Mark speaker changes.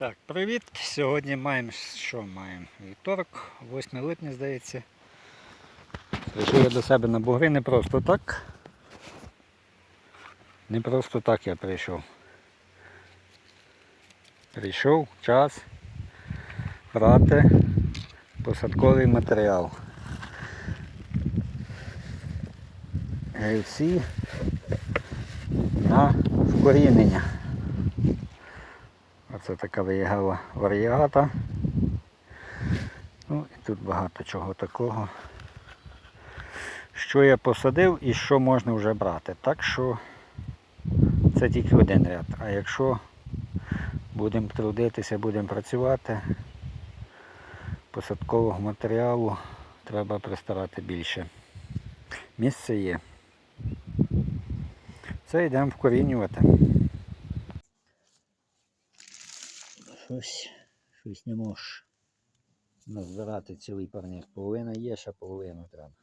Speaker 1: Так, привіт! Сьогодні маємо що маємо? Вівторок, 8 липня, здається. Прийшов я до себе на бугри не просто так. Не просто так я прийшов. Прийшов час брати посадковий матеріал. Всі на вкорінення. Оце така виїгала варіата. Ну і тут багато чого такого. Що я посадив і що можна вже брати. Так що це тільки один ряд. А якщо будемо трудитися, будемо працювати, посадкового матеріалу треба пристарати більше. Місце є. Це йдемо вкорінювати. Щось, щось не можеш назбирати цілий парник. Половина є, ще половину треба.